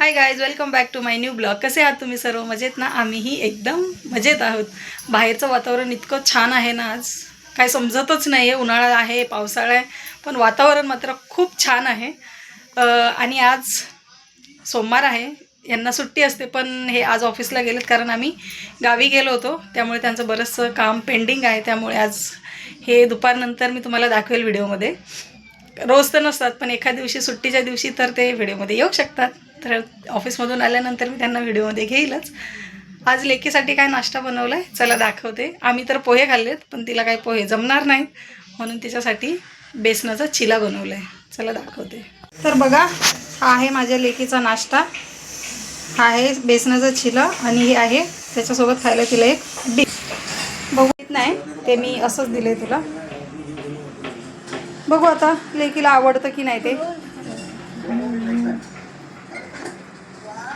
Hi guys welcome back to my new blog कसे आहात तुम्ही सर्व? मजेत ना? आम्हीही एकदम मजेत आहोत. बाहेरचं वातावरण इतकं छान आहे ना आज. काय समजतच नाही आहे उन्हाळा आहे पावसाळा आहे पण वातावरण मात्र खूप छान आहे. आणि आज सोमवार आहे. यांना सुट्टी असते पण हे आज ऑफिसला गेलेत कारण आम्ही गावी गेलो होतो. त्यामुळे त्यांचं बरंचसं काम पेंडिंग आहे. त्यामुळे आज हे दुपारनंतर मी तुम्हाला दाखवेल व्हिडिओमध्ये. रोज तर नसतात पण एखाद्या दिवशी सुट्टीच्या दिवशी तर ते व्हिडिओमध्ये येऊ शकतात. तर ऑफिसमधून आल्यानंतर मी त्यांना व्हिडिओमध्ये घेईलच. आज लेकीसाठी काय नाश्ता बनवला आहे चला दाखवते. आम्ही तर पोहे खाल्लेत पण तिला काही पोहे जमणार नाहीत. म्हणून तिच्यासाठी बेसनाचा चिला बनवला आहे चला दाखवते. तर बघा हा आहे माझ्या लेकीचा नाश्ता. हा आहे बेसनाचा चिला आणि हे आहे त्याच्यासोबत खायला तिला एक डी बघू येत नाही. ते मी असंच दिले तुला. बघू आता लेकीला आवडतं की नाही ते.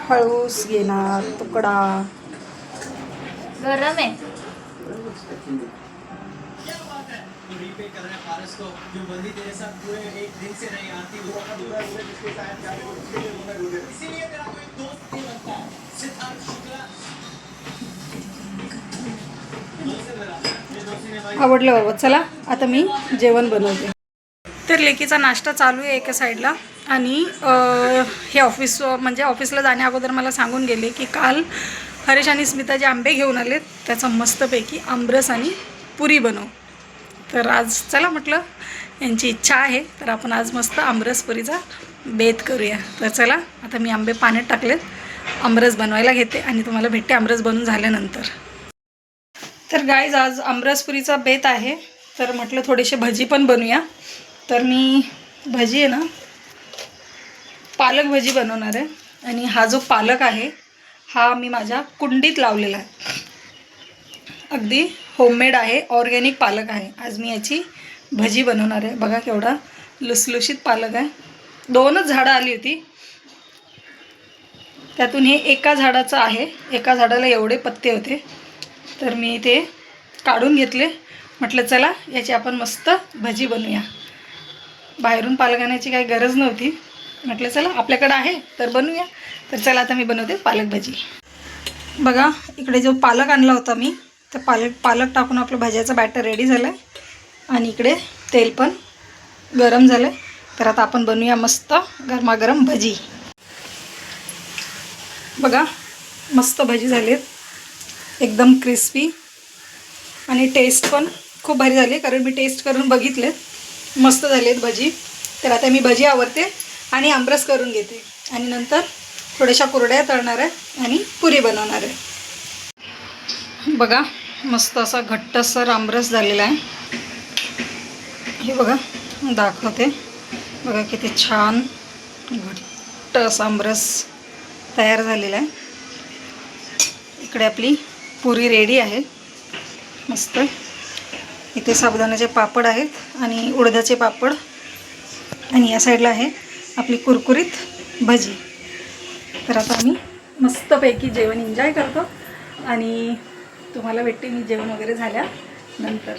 हळूस घेणार तुकडा. गरम आहे. आवडलं बाबा चला आता मी जेवण बनवते. तर लेकीचा नाश्ता चालू आहे एका साईडला. आणि हे ऑफिस म्हणजे ऑफिसला जाण्या अगोदर मला सांगून गेले की काल हरेश आणि स्मिता जे आंबे घेऊन आलेत. त्याचा मस्तपैकी आमरस आणि पुरी बनव. तर आज चला म्हटलं यांची इच्छा आहे. तर आपण आज मस्त आमरस पुरीचा बेत करूया. तर चला आता मी आंबे पाण्यात टाकलेत. आमरस बनवायला घेते आणि तुम्हाला भेटते आमरस बनून झाल्यानंतर. तर गाईज आज आमरसपुरीचा बेत आहे. तर म्हटलं थोडेसे भजी पण बनवूया तर मी भजी आहे ना पालक भजी बनवणार आहे. आणि हा जो पालक आहे हा मी माझ्या कुंडीत लावलेला आहे. अगदी होममेड आहे ऑर्गॅनिक पालक आहे. आज मी याची भजी बनवणार आहे. बघा केवढा लुसलुशीत पालक आहे. दोनच झाडं आली होती. त्यातून हे एका झाडाचं आहे. एका झाडाला एवढे पत्ते होते. तर मी ते काढून घेतले. म्हटलं चला याची आपण मस्त भजी बनवूया. बाहेरून पालक आणायची काही गरज नव्हती. म्हटलं चला आपल्याकडं आहे तर बनवूया. तर चला आता मी बनवते पालक भाजी. बघा इकडे जो पालक आणला होता मी तर पालक पालक टाकून आपलं भाज्याचं बॅटर रेडी झालं आहे आणि इकडे तेल पण गरम झालं आहे तर आता आपण बनवूया मस्त गरमागरम भजी. बघा मस्त भजी झालीत. एकदम क्रिस्पी आणि टेस्ट पण खूप भारी झाली कारण मी टेस्ट करून बघितलेत. मस्त झालेत भजी. तर आता मी भजी आवडते आणि आमरस करून घेते. आणि नंतर थोड्याशा कुरड्या तळणार आहे आणि पुरी बनवणार आहे. बघा मस्त असा घट्टसर आमरस झालेला आहे. हे बघा दाखवते. बघा किती छान घट्ट असा आमरस तयार झालेला आहे. इकडे आपली पुरी रेडी आहे. मस्त. इथे साबुदाण्याचे पापड आहेत आणि उडदाचे पापड. आणि या साईडला आहे आपली कुरकुरीत भजी. तर आता आम्ही मस्तपैकी जेवण एन्जॉय करतो. आणि तुम्हाला भेटते मी जेवण वगैरे झाल्यानंतर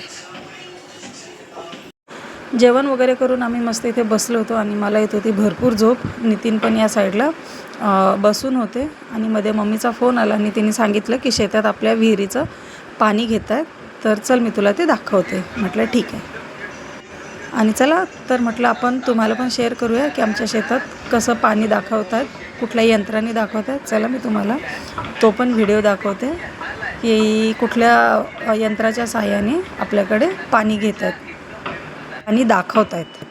जेवण वगैरे करून आम्ही मस्त इथे बसलो होतो आणि मला येत होती भरपूर झोप. नितीन पण या साईडला बसून होते. आणि मध्ये मम्मीचा फोन आला आणि तिने सांगितलं की शेतात आपल्या विहिरीचं पाणी घेत आहेत तर चल मी तुला ते दाखवते. म्हटलं ठीक आहे. आणि चला तर म्हटलं आपण तुम्हाला पण शेअर करूया की आमच्या शेतात कसं पाणी दाखवतात कुठल्या यंत्राने दाखवतात. चला मी तुम्हाला तो पण व्हिडिओ दाखवते की कुठल्या यंत्राच्या साहाय्याने आपल्याकडे पाणी घेत आहेत आणि दाखवत आहेत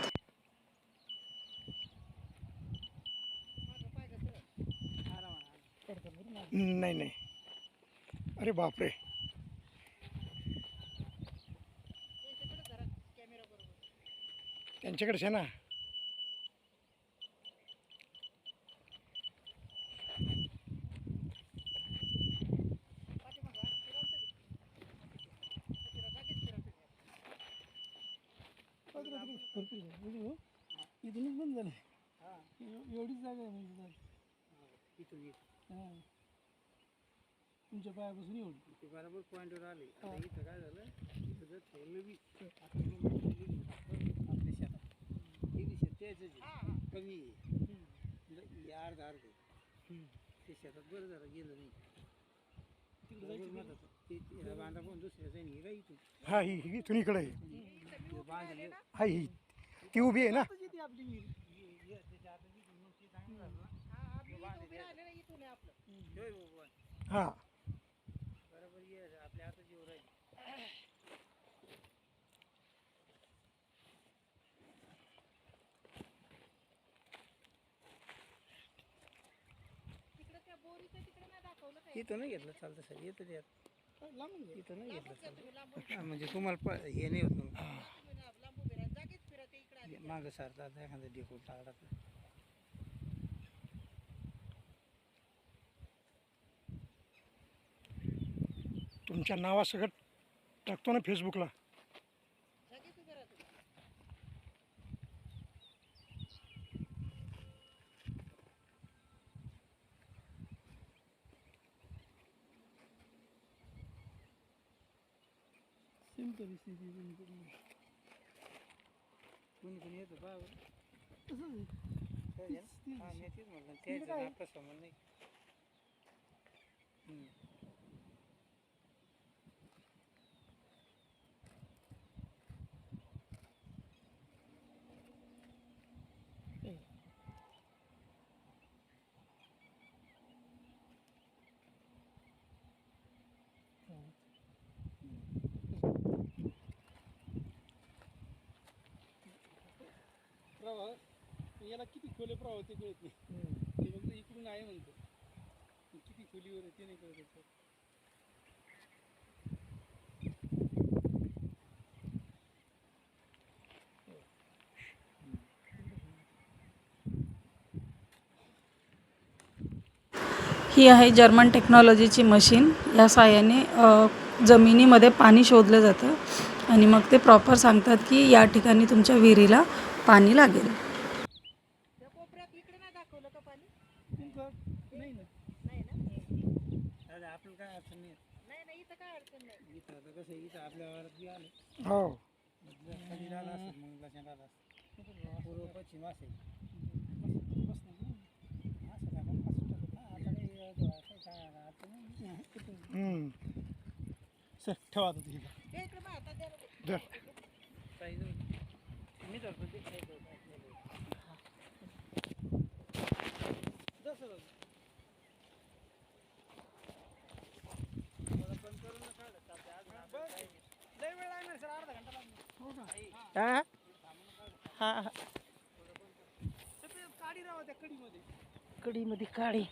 नाही नाही. अरे बापरे. त्यांच्याकडेच आहे ना. इथूनच बंद झाले एवढीच जागा आहे म्हणजे तुमच्या पायापासून एवढी ते बरोबर पॉईंटवर आले इथं काय झालं इथं जर ठेवलं बी हे कमी आहे. यार धार ते शेतात बरं झालं गेलं नाही. तिकडे बांधा का इथून. हा ही ही इथून इकडे आहे. ते बांधले. हा ही ती उभी आहे ना? हा ये आपल्या हातात येऊ राहील इथं नाही घेतलं चालतं सर येतं त्यात इथं नाही घेतलं चालतं. म्हणजे तुम्हाला प हे नाही होत मग. मागं सारतात एखादा डेकोट टाकला तुमच्या नावासकट टाकतो ना फेसबुकला सेम परिस्थिती कोणी कोणी येतं पहा बरं. काय झालं? हा, मी तेच म्हटलं, त्याचं आणि आपलं संबंध नाही प्रवाह याला किती खोले प्रवाह ते कळत नाही. ते फक्त इकडून आहे म्हणतो पण किती खोलीवर आहे ते नाही कळत. ही आहे जर्मन टेक्नॉलॉजीची मशीन या साहाय्याने अ, जमिनीमध्ये पाणी शोधलं जातं आणि मग ते प्रॉपर सांगतात की या ठिकाणी तुमच्या विहिरीला पानी पाणी लागेल. हो. ठेवा हा? हा सर ते काडी राहा त्या कडीमध्ये कडीमध्ये काळी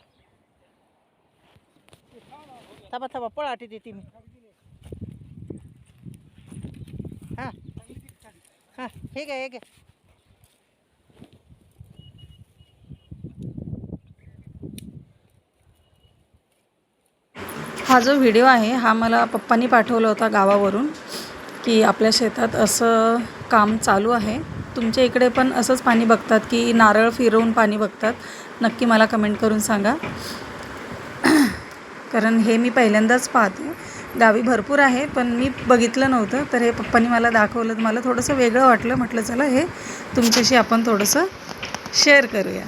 ते खावा ना, हो गया. थांबा थांबा पळाटी देते मी हां हे घ्या हे घ्या हा जो व्हिडिओ आहे हा मला पप्पांनी पाठवला होता गावावरून की आपल्या शेतात असं काम चालू आहे. तुमच्या इकडे पण असंच पाणी बघतात की नारळ फिरवून पाणी बघतात? नक्की मला कमेंट करून सांगा. कारण हे मी पहिल्यांदाच पाहते. गावी भरपूर आहे पण मी बघितलं नव्हतं तर हे पप्पांनी मला दाखवलं. मला थोडंसं वेगळं वाटलं. म्हटलं चला हे तुमच्याशी आपण थोडंसं शेअर करूया.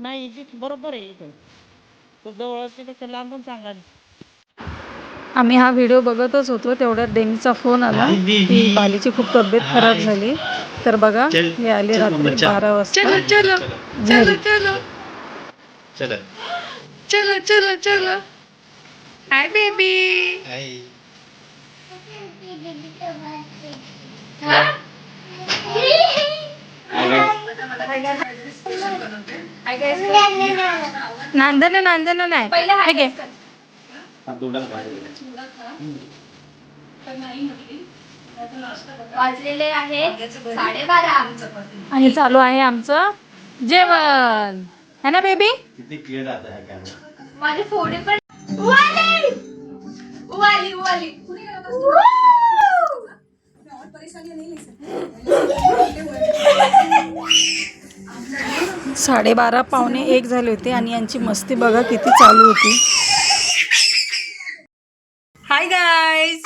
नाही इथे बरोबर आहे इथे. तो जवळ लांबून सांगा आम्ही हा व्हिडिओ बघतच होतो तेवढ्यात डेनीचा फोन आला. की बालीची खूप तब्येत खराब झाली. तर बघा हे आले रात्री बारा वाजता. चलो चलो चलो. चलो. चला चलो. चलो. चलो हाय बेबी नांदन नांदन नाही. हे घे. वाजलेले आहे साडेबारा. आणि चालू आहे आमचं जेवण. है ना बेबी किती क्लिअर आता हा कॅमेरा माझे फोडे पण उवाली! उवाली उवाली. साडेबारा पावणे एक झाले होते आणि यांची मस्ती बघा किती चालू होती. हाय गाईज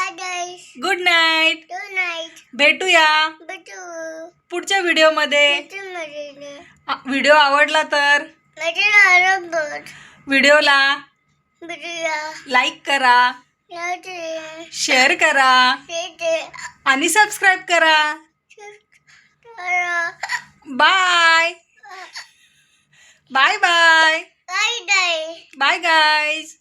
गुड नाईट भेटूया. पुढच्या व्हिडिओमध्ये. व्हिडिओ आवडला तर? व्हिडिओला लाईक करा. शेअर करा. आणि सबस्क्राईब करा. Bye bye bye bye guys